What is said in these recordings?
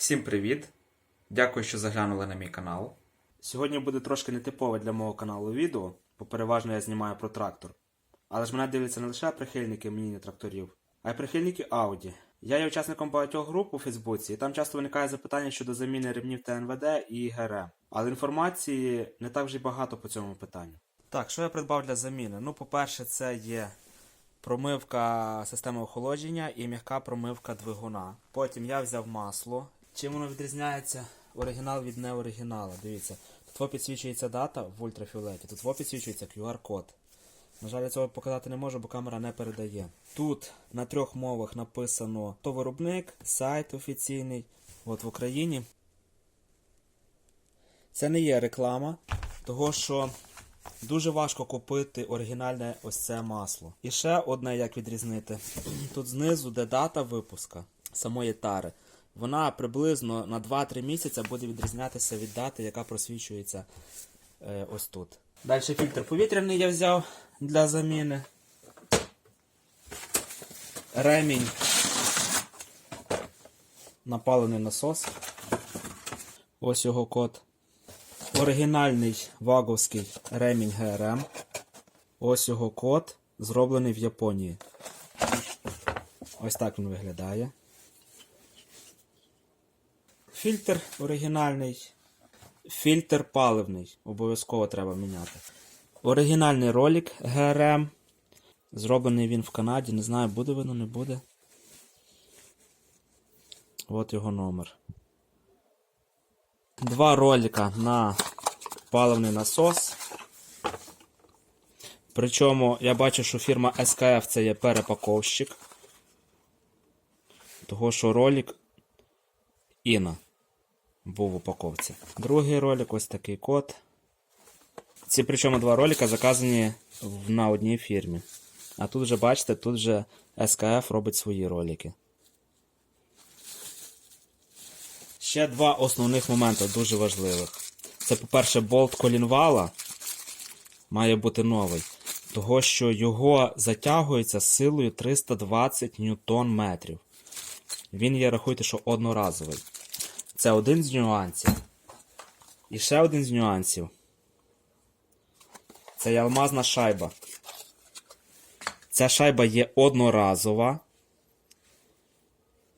Всім привіт! Дякую, що заглянули на мій канал. Сьогодні буде трошки нетипове для мого каналу відео, бо переважно я знімаю про трактор. Але ж мене дивляться не лише прихильники міні-тракторів, а й прихильники Audi. Я є учасником багатьох груп у Фейсбуці, і там часто виникає запитання щодо заміни ремнів ТНВД і ГРМ. Але інформації не так вже й багато по цьому питанню. Так, що я придбав для заміни? Ну, по-перше, це є промивка системи охолодження і м'яка промивка двигуна. Потім я взяв масло. Чим воно відрізняється оригінал від неоригіналу? Дивіться, тут підсвічується дата в ультрафіолеті, тут підсвічується QR-код. На жаль, я цього показати не можу, бо камера не передає. Тут на трьох мовах написано то виробник, сайт офіційний. От в Україні. Це не є реклама, того що дуже важко купити оригінальне ось це масло. І ще одне, як відрізнити. Тут знизу, де дата випуска самої тари, вона приблизно на 2-3 місяці буде відрізнятися від дати, яка просвічується е, ось тут. Далі фільтр повітряний я взяв для заміни. Ремінь. Напалений насос. Ось його код. Оригінальний ваговський ремінь ГРМ. Ось його код, зроблений в Японії. Ось так він виглядає. Фільтр оригінальний. Фільтр паливний. Обов'язково треба міняти. Оригінальний ролик ГРМ. Зроблений він в Канаді. Не знаю, буде воно, не буде. От його номер. Два ролика на паливний насос. Причому я бачу, що фірма SKF це є перепаковщик. Того, що ролик Іна був в упаковці. Другий ролик, ось такий код. Ці причому два ролика заказані на одній фірмі. А тут вже бачите, тут вже SKF робить свої ролики. Ще два основних моменти дуже важливих. Це, по-перше, болт колінвала має бути новий, того що його затягується силою 320 ньютон метрів. Він є, рахуйте, що одноразовий. Це один з нюансів. І ще один з нюансів. Це алмазна шайба. Ця шайба є одноразова.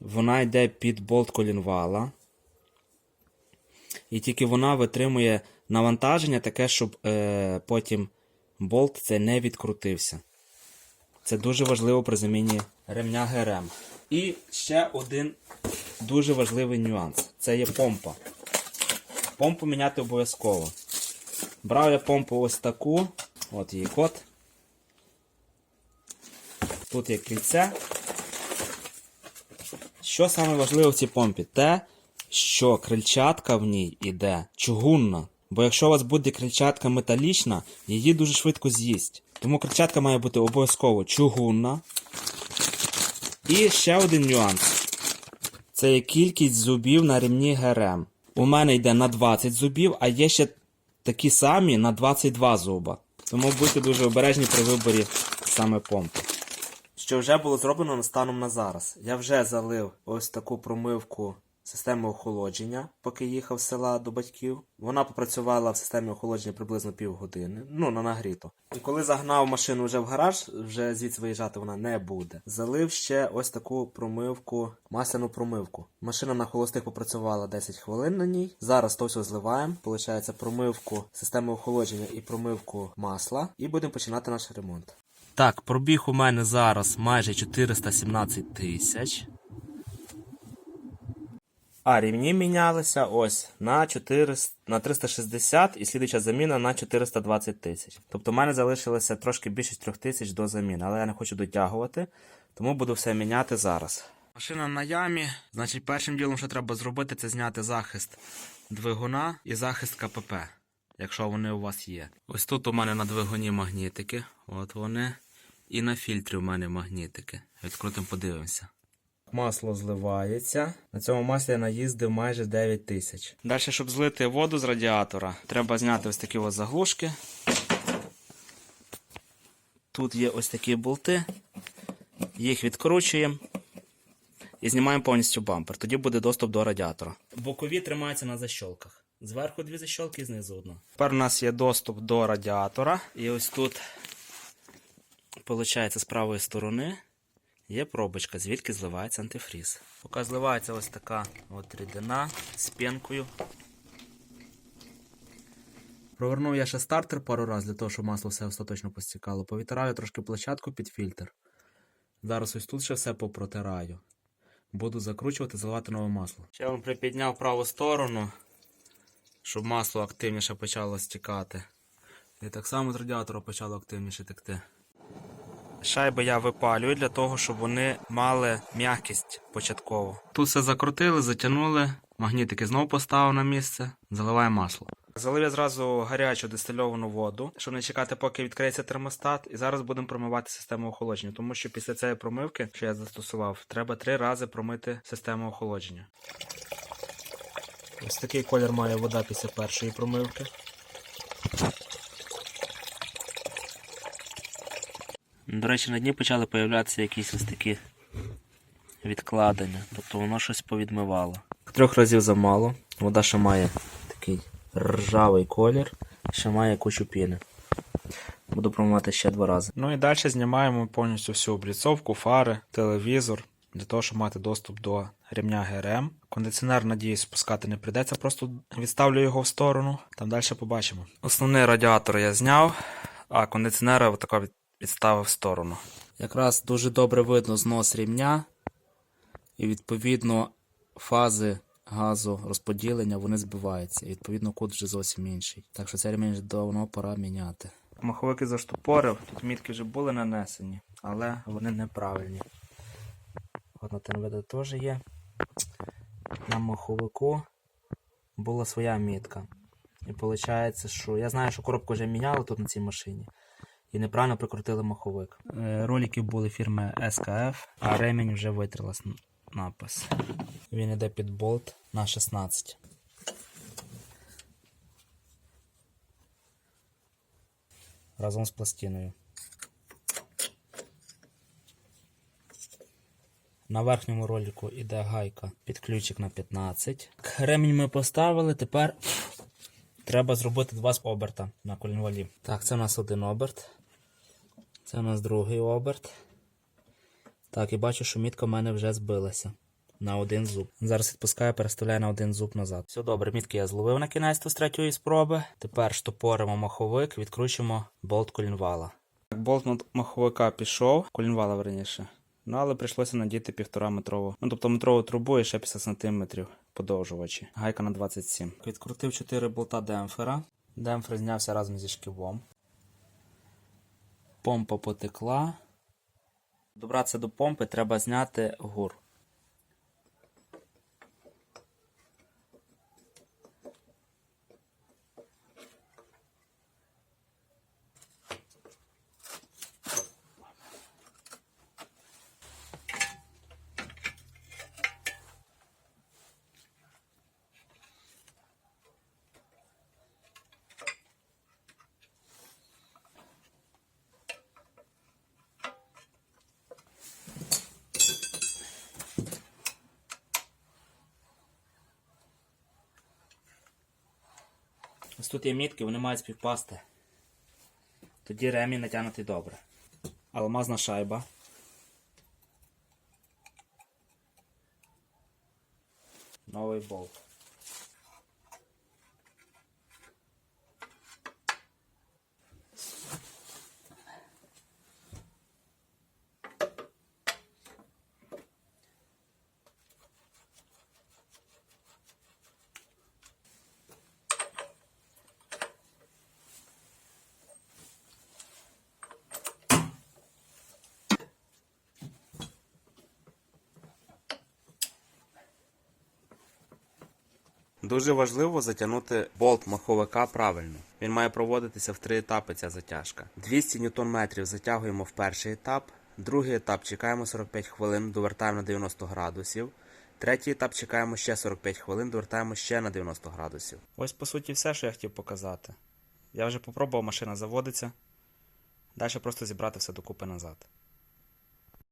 Вона йде під болт колінвала. І тільки вона витримує навантаження таке, щоб е, потім болт це не відкрутився. Це дуже важливо при заміні ремня ГРМ. І ще один дуже важливий нюанс це є помпа. Помпу міняти обов'язково. Брав я помпу ось таку, от її код. Тут є кільце. Що саме важливо в цій помпі? Те, що крильчатка в ній іде чугунна. Бо якщо у вас буде крильчатка металічна, її дуже швидко з'їсть. Тому крильчатка має бути обов'язково чугунна. І ще один нюанс. Це є кількість зубів на рівні ГРМ. У мене йде на 20 зубів, а є ще такі самі на 22 зуба. Тому будьте дуже обережні при виборі саме помпи. Що вже було зроблено станом на зараз. Я вже залив ось таку промивку системи охолодження, поки їхав з села до батьків. Вона попрацювала в системі охолодження приблизно півгодини, ну на нагріто. І коли загнав машину вже в гараж, вже звідси виїжджати вона не буде. Залив ще ось таку промивку, масляну промивку. Машина на холостих попрацювала 10 хвилин на ній. Зараз то все зливаємо. Получається промивку системи охолодження і промивку масла. І будемо починати наш ремонт. Так, пробіг у мене зараз майже 417 тисяч. А рівні мінялися ось на 400, на 360 і слідуюча заміна на 420 тисяч. Тобто в мене залишилося трошки більше 3 тисяч до заміни, але я не хочу дотягувати, тому буду все міняти зараз. Машина на ямі. Значить, першим ділом, що треба зробити, це зняти захист двигуна і захист КПП, якщо вони у вас є. Ось тут у мене на двигуні магнітики. От вони. І на фільтрі у мене магнітики. Відкрутимо, подивимося. Масло зливається. На цьому маслі я наїздив майже 9 тисяч. Далі, щоб злити воду з радіатора, треба зняти ось такі ось заглушки. Тут є ось такі болти. Їх відкручуємо. і знімаємо повністю бампер. Тоді буде доступ до радіатора. Бокові тримаються на защолках. Зверху дві защолки і знизу одна. Тепер у нас є доступ до радіатора. І ось тут, виходить, з правої сторони є пробочка, звідки зливається антифріз. Поки зливається ось така от рідина з пінкою. Провернув я ще стартер пару разів для того, щоб масло все остаточно постікало. Повітираю трошки площадку під фільтр. Зараз ось тут ще все попротираю. Буду закручувати, заливати нове масло. Ще вам припідняв праву сторону, щоб масло активніше почало стікати. І так само з радіатора почало активніше текти. Шайби я випалюю для того, щоб вони мали м'якість початково. Тут все закрутили, затягнули, магнітики знову поставив на місце, заливаю масло. Залив я зразу гарячу дистильовану воду, щоб не чекати, поки відкриється термостат. І зараз будемо промивати систему охолодження, тому що після цієї промивки, що я застосував, треба три рази промити систему охолодження. Ось такий колір має вода після першої промивки. До речі, на дні почали появлятися якісь ось такі відкладення, тобто воно щось повідмивало. Трьох разів замало. Вода ще має такий ржавий колір, ще має кучу піни. Буду промивати ще два рази. Ну і далі знімаємо повністю всю обліцовку, фари, телевізор, для того, щоб мати доступ до ремня ГРМ. Кондиціонер, надіюсь, спускати не прийдеться, просто відставлю його в сторону, там далі побачимо. Основний радіатор я зняв, а кондиціонера від- відставив в сторону. Якраз дуже добре видно знос рівня, і відповідно фази газу розподілення вони збиваються. І відповідно кут вже зовсім інший. Так що цей ремінь вже давно пора міняти. Маховики заштопорив, тут мітки вже були нанесені, але вони неправильні. От на ТНВД теж є. На маховику була своя мітка. І виходить, що я знаю, що коробку вже міняли тут на цій машині. І неправильно прикрутили маховик. Е, Ролики були фірми SKF, а ремінь вже витрилась напис. Він іде під болт на 16. Разом з пластиною. На верхньому ролику іде гайка під ключик на 15. Ремінь ми поставили, тепер треба зробити два оберта на колінвалі. Так, це у нас один оберт. Це у нас другий оберт. Так, і бачу, що мітка в мене вже збилася на один зуб. Зараз відпускаю, переставляю на один зуб назад. Все добре, мітки я зловив на кінець з третьої спроби. Тепер штопоримо маховик, відкручуємо болт колінвала. Болт над маховика пішов, колінвала верніше. Ну, але прийшлося надіти півтора метрову. Ну, тобто метрову трубу і ще 50 сантиметрів подовжувачі. Гайка на 27. Відкрутив 4 болта демпфера. Демпфер знявся разом зі шківом. Помпа потекла. Добратися до помпи треба зняти гур. Тут є мітки, вони мають співпасти. Тоді ремінь натягнутий добре. Алмазна шайба. Новий болт. Дуже важливо затягнути болт маховика правильно. Він має проводитися в три етапи. Ця затяжка. 200 Нм затягуємо в перший етап. Другий етап чекаємо 45 хвилин, довертаємо на 90 градусів. Третій етап чекаємо ще 45 хвилин, довертаємо ще на 90 градусів. Ось по суті все, що я хотів показати. Я вже попробував, машина заводиться. Далі просто зібрати все докупи назад.